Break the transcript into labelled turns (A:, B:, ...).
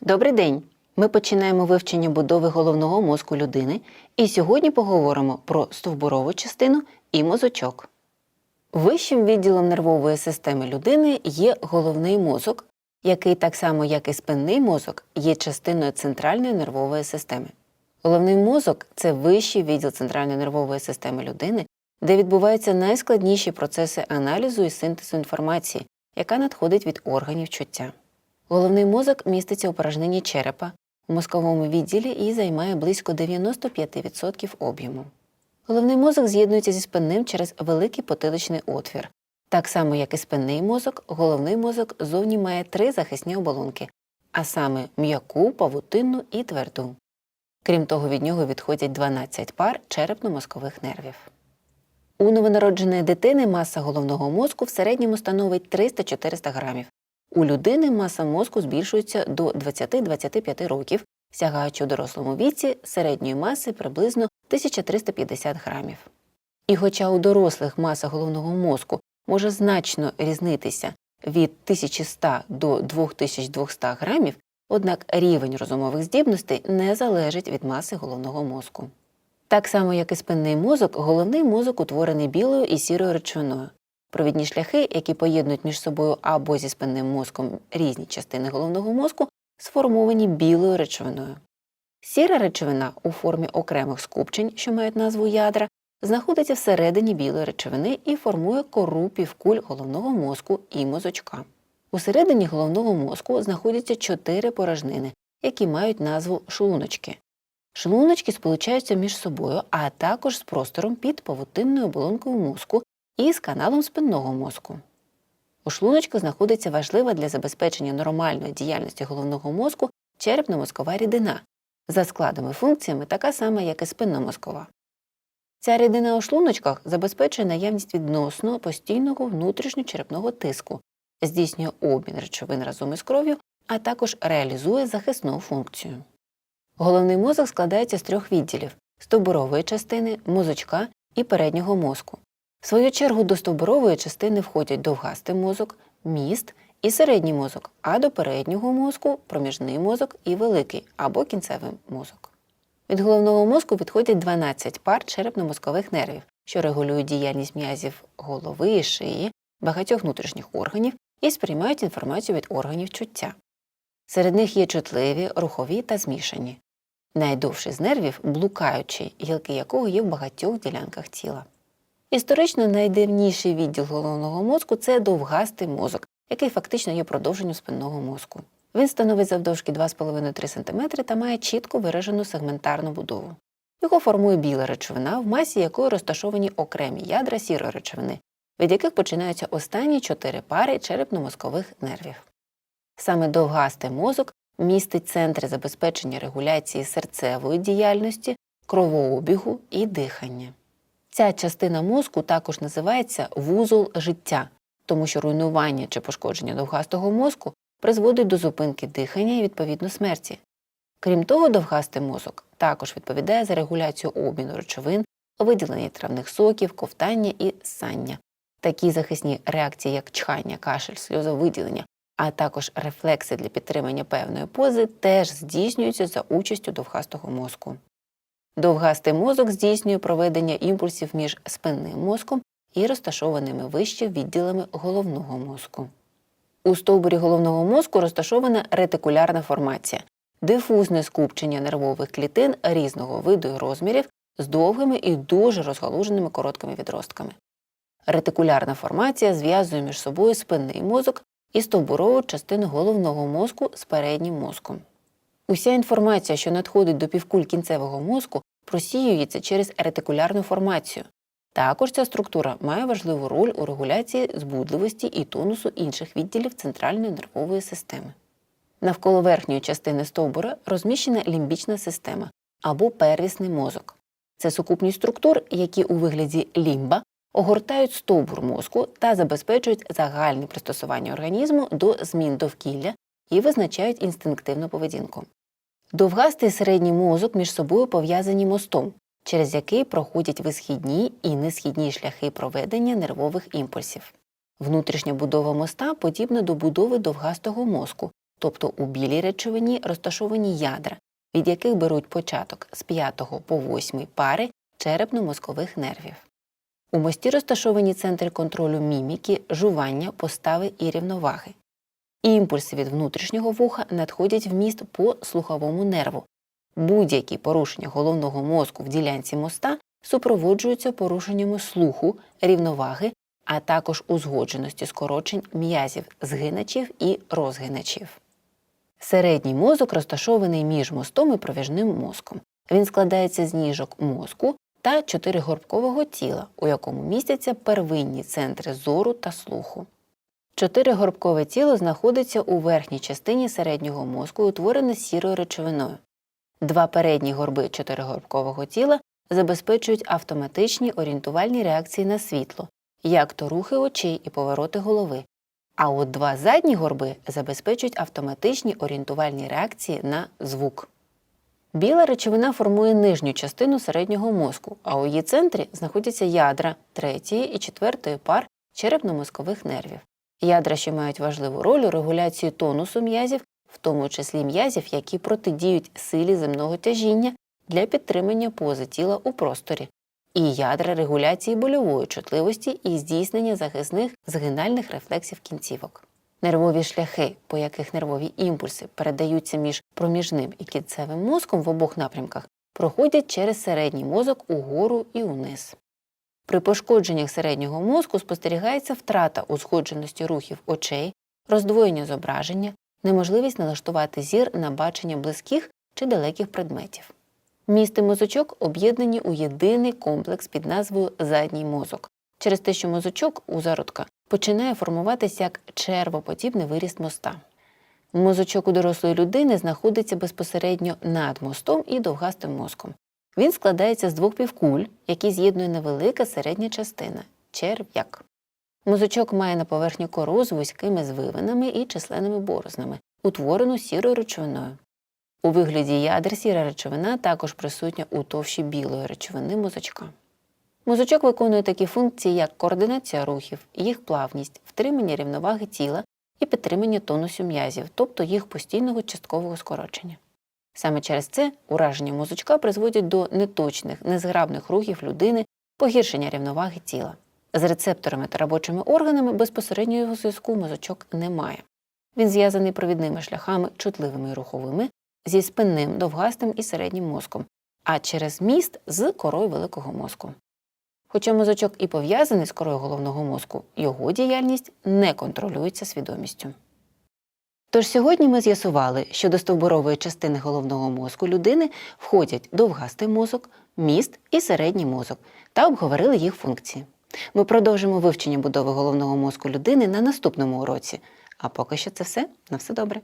A: Добрий день! Ми починаємо вивчення будови головного мозку людини і сьогодні поговоримо про стовбурову частину і мозочок. Вищим відділом нервової системи людини є головний мозок, який так само, як і спинний мозок, є частиною центральної нервової системи. Головний мозок це вищий відділ центральної нервової системи людини, де відбуваються найскладніші процеси аналізу і синтезу інформації, яка надходить від органів чуття. Головний мозок міститься у порожнині черепа у мозковому відділі і займає близько 95% об'єму. Головний мозок з'єднується зі спинним через великий потиличний отвір. Так само, як і спинний мозок, головний мозок зовні має три захисні оболонки, а саме м'яку, павутинну і тверду. Крім того, від нього відходять 12 пар черепно-мозкових нервів. У новонародженої дитини маса головного мозку в середньому становить 300-400 грамів. У людини маса мозку збільшується до 20-25 років, сягаючи у дорослому віці середньої маси приблизно 1350 грамів. І хоча у дорослих маса головного мозку може значно різнитися від 1100 до 2200 грамів, однак рівень розумових здібностей не залежить від маси головного мозку. Так само, як і спинний мозок, головний мозок утворений білою і сірою речовиною. Провідні шляхи, які поєднують між собою або зі спинним мозком різні частини головного мозку, сформовані білою речовиною. Сіра речовина у формі окремих скупчень, що мають назву ядра, знаходиться всередині білої речовини і формує кору півкуль головного мозку і мозочка. Усередині головного мозку знаходяться чотири порожнини, які мають назву шлуночки. Шлуночки сполучаються між собою, а також з простором під павутинною оболонкою мозку і з каналом спинного мозку. У шлуночку знаходиться важлива для забезпечення нормальної діяльності головного мозку черепно-мозкова рідина, за складом функціями така сама, як і спинномозкова. Ця рідина у шлуночках забезпечує наявність відносно постійного внутрішньочерепного тиску, здійснює обмін речовин разом із кров'ю, а також реалізує захисну функцію. Головний мозок складається з трьох відділів стовбурової частини, мозочка і переднього мозку. В свою чергу до стовбурової частини входять довгастий мозок, міст і середній мозок, а до переднього мозку проміжний мозок і великий або кінцевий мозок. Від головного мозку відходять 12 пар черепно-мозкових нервів, що регулюють діяльність м'язів голови і шиї, багатьох внутрішніх органів і сприймають інформацію від органів чуття. Серед них є чутливі, рухові та змішані. Найдовший з нервів блукаючий, гілки якого є в багатьох ділянках тіла. Історично найдавніший відділ головного мозку це довгастий мозок, який фактично є продовженням спинного мозку. Він становить завдовжки 2,5-3 см та має чітко виражену сегментарну будову. Його формує біла речовина, в масі якої розташовані окремі ядра сірої речовини, від яких починаються останні чотири пари черепно-мозкових нервів. Саме довгастий мозок містить центри забезпечення регуляції серцевої діяльності, кровообігу і дихання. Ця частина мозку також називається вузол життя, тому що руйнування чи пошкодження довгастого мозку призводить до зупинки дихання і відповідно смерті. Крім того, довгастий мозок також відповідає за регуляцію обміну речовин, виділення травних соків, ковтання і ссання. Такі захисні реакції, як чхання, кашель, сльозовиділення, а також рефлекси для підтримання певної пози, теж здійснюються за участю довгастого мозку. Довгастий мозок здійснює проведення імпульсів між спинним мозком і розташованими вище відділами головного мозку. У стовбурі головного мозку розташована ретикулярна формація дифузне скупчення нервових клітин різного виду і розмірів з довгими і дуже розгалуженими короткими відростками. Ретикулярна формація зв'язує між собою спинний мозок і стовбурову частину головного мозку з переднім мозком. Уся інформація, що надходить до півкуль кінцевого мозку, просіюється через ретикулярну формацію. Також ця структура має важливу роль у регуляції збудливості і тонусу інших відділів центральної нервової системи. Навколо верхньої частини стовбура розміщена лімбічна система або первісний мозок. Це сукупність структур, які у вигляді лімба огортають стовбур мозку та забезпечують загальне пристосування організму до змін довкілля і визначають інстинктивну поведінку. Довгастий середній мозок між собою пов'язані мостом, через який проходять висхідні і несхідні шляхи проведення нервових імпульсів. Внутрішня будова моста подібна до будови довгастого мозку, тобто у білій речовині розташовані ядра, від яких беруть початок з 5 по 8 пари черепно-мозкових нервів. У мості розташовані центри контролю міміки, жування, постави і рівноваги. Імпульси від внутрішнього вуха надходять в міст по слуховому нерву. Будь-які порушення головного мозку в ділянці моста супроводжуються порушеннями слуху, рівноваги, а також узгодженості скорочень м'язів, згиначів і розгиначів. Середній мозок розташований між мостом і провіжним мозком. Він складається з ніжок мозку та чотиригорбкового тіла, у якому містяться первинні центри зору та слуху. Чотиригорбкове тіло знаходиться у верхній частині середнього мозку утворене сірою речовиною. Два передні горби чотиригорбкового тіла забезпечують автоматичні орієнтувальні реакції на світло, як то рухи очей і повороти голови. А от два задні горби забезпечують автоматичні орієнтувальні реакції на звук. Біла речовина формує нижню частину середнього мозку, а у її центрі знаходяться ядра третьої і четвертої пар черепно-мозкових нервів. Ядра, що мають важливу роль у регуляції тонусу м'язів, в тому числі м'язів, які протидіють силі земного тяжіння для підтримання пози тіла у просторі, і ядра регуляції больової чутливості і здійснення захисних згинальних рефлексів кінцівок. Нервові шляхи, по яких нервові імпульси передаються між проміжним і кінцевим мозком в обох напрямках, проходять через середній мозок угору і униз. При пошкодженнях середнього мозку спостерігається втрата узгодженості рухів очей, роздвоєння зображення, неможливість налаштувати зір на бачення близьких чи далеких предметів. Міст і мозочок об'єднані у єдиний комплекс під назвою задній мозок, через те, що мозочок у зародка починає формуватися як червоподібний виріст моста. Мозочок у дорослої людини знаходиться безпосередньо над мостом і довгастим мозком. Він складається з двох півкуль, які з'єднує невелика середня частина черв'як. Мозочок має на поверхні кору з вузькими звивинами і численними борознами, утворену сірою речовиною. У вигляді ядер сіра речовина також присутня у товщі білої речовини мозочка. Мозочок виконує такі функції, як координація рухів, їх плавність, втримання рівноваги тіла і підтримання тонусу м'язів, тобто їх постійного часткового скорочення. Саме через це ураження мозочка призводять до неточних, незграбних рухів людини, погіршення рівноваги тіла. З рецепторами та робочими органами безпосереднього зв'язку мозочок не має. Він зв'язаний провідними шляхами, чутливими і руховими, зі спинним, довгастим і середнім мозком, а через міст з корою великого мозку. Хоча мозочок і пов'язаний з корою головного мозку, його діяльність не контролюється свідомістю. Тож сьогодні ми з'ясували, що до стовбурової частини головного мозку людини входять довгастий мозок, міст і середній мозок та обговорили їх функції. Ми продовжимо вивчення будови головного мозку людини на наступному уроці. А поки що це все. На все добре.